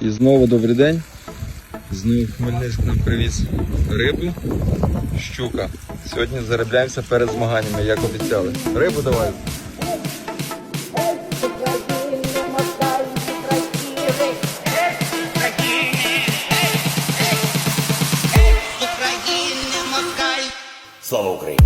І знову добрий день. Знову Хмельницьк нам привіз рибу, щука. Сьогодні заробляємося перед змаганнями, як обіцяли. Рибу давай. Слава Україні!